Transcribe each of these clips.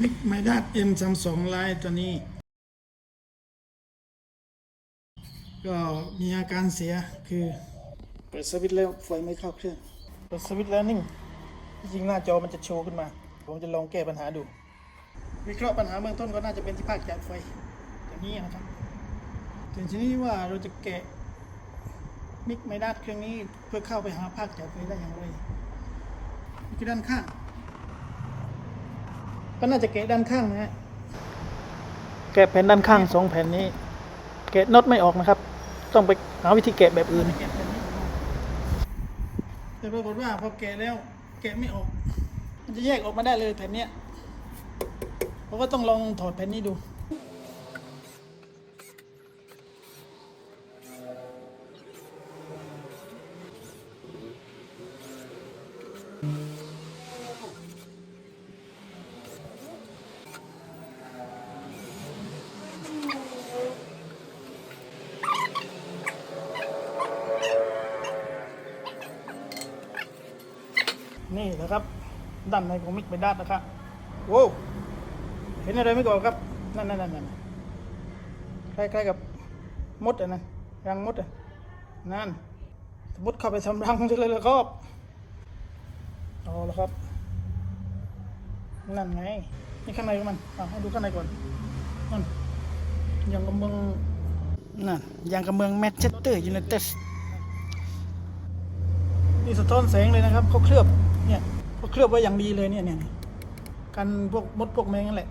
มิกไมด้าเอ็มซัมสองไลท์ตัวนี้ ก็มีอาการเสียคือเปิดสวิตช์แล้วไฟไม่เข้าเครื่องเปิดสวิตช์แล้วนิ่งจริงหน้าจอมันจะโชว์ขึ้นมา ผมจะลองแก้ปัญหาดู วิเคราะห์ปัญหาเบื้องต้นก็น่าจะเป็นที่ภาคจ่ายไฟอย่นี้นะครับแต่ทีนี้ว่าเราจะแกะมิกไมด้าเครื่องนี้เพื่อเข้าไปหาภาคจ่ายไฟได้อย่างไรนี่คือด้านข้าง ก็น่าจะแกะด้านข้างนะฮะแกะแผ่นด้านข้างสองแผ่นนี้ แกะน็อตไม่ออกนะครับ ต้องไปหาวิธีแกะแบบอื่นแต่ปรากฏว่าพอแกะแล้วแกะไม่ออก มันจะแยกออกมาได้เลยแผ่นเนี้ยเราก็ต้องลองถอดแผ่นนี้ดู นี่นะครับ ด้านในของมิกไปด้านนะครับโว้เห็นอะไรไม่ก่อนครับนั่นนั่นนั่นนั่นคล้ายๆกับมดอะนะรังมดอะนั่นสมมติเข้าไปทำรังเลยแล้วก็เอาแล้วครับ นั่นไงนี่ข้างในของมันอะให้ดูข้างในก่อนนั่นยังกับเมืองนั่นยังกับเมืองแมนเชสเตอร์ยูไนเต็ดนี่สะท้อนแสงเลยนะครับเขาเคลือบ เนี่ยเขาเคลือบไว้อย่างดีเลยเนี่ยเนี่ยกันพวกมดพวกแมงนั่นแหละ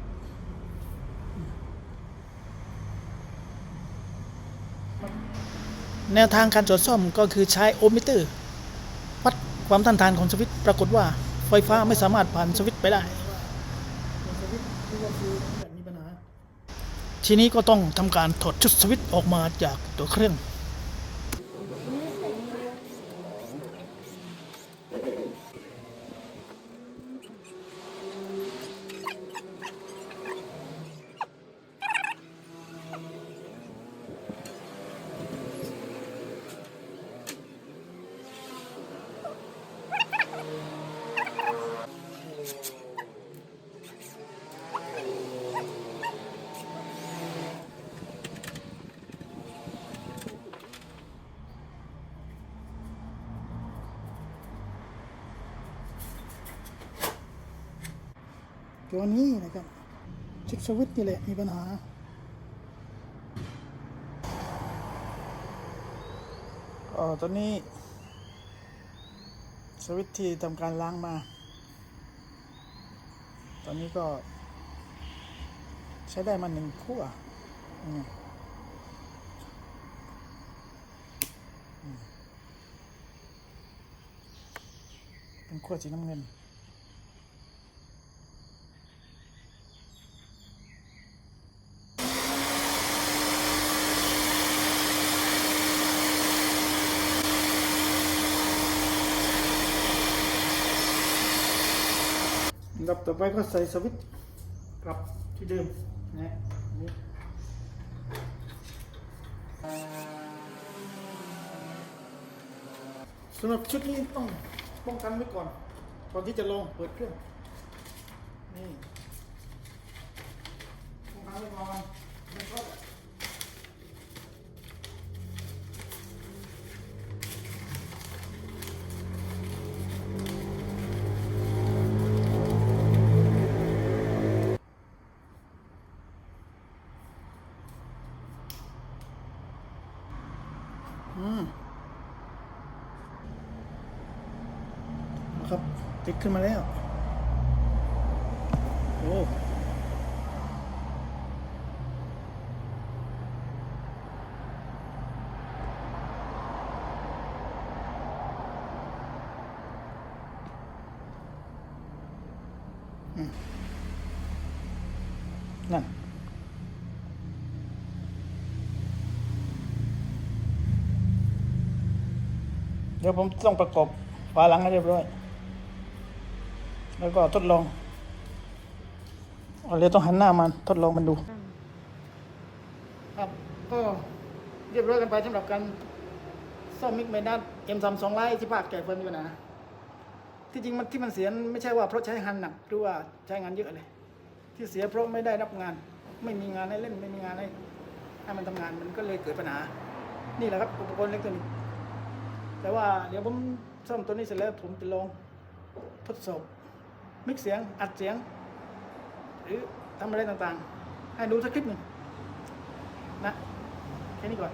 แนวทางการตรวจซ่อมก็คือใช้โอมมิเตอร์ วัดความต้านทานของสวิตช์ปรากฏว่าไฟฟ้าไม่สามารถผ่านสวิตช์ไปได้ ทีนี้ก็ต้องทำการถอดชุดสวิตช์ออกมาจากตัวเครื่อง ตัวนี้นะครับชิปสวิตนี่แหละมีปัญหา อ๋อตัวนี้ สวิตที่ทำการล้างมา ตอนนี้ก็ ใช้ได้มาหนึ่งขั้วเป็นขั้วสีน้ำเงิน ดับต่อไปก็ใส่สวิตช์กลับที่เดิมนะนี่สำหรับชุดนี้ต้องป้องกันไว้ก่อนก่อนที่จะลองเปิดเครื่องนี่ป้องกันไว้ก่อน ครับ ติดขึ้นมาแล้ว โอ้นั่นเดี๋ยวผมต้องประกบฝาหลังให้เรียบร้อย แล้วก็ทดลองเราเลยต้องหันหน้ามันทดลองมันดู ครับก็เรียบร้อยกันไปสำหรับการซ่อมมิกเมดัสเอ็มสามสองไลท์ที่ภาคแก่เฟิร์นมีปัญหาที่จริงมันที่มันเสียไม่ใช่ว่าเพราะใช้งานหนักหรือว่าใช้งานเยอะเลย ที่เสียเพราะไม่ได้รับงาน ไม่มีงานให้เล่นไม่มีงานให้ให้มันทำงานมันก็เลยเกิดปัญหา นี่แหละครับอุปกรณ์เล็กตัวนี้ แต่ว่าเดี๋ยวผมซ่อมตัวนี้เสร็จแล้วผมจะลองทดสอบ มิกเสียงอัดเสียง หรือทำอะไรต่างๆ ให้ดูสักคลิปหนึ่งนะ แค่นี้ก่อน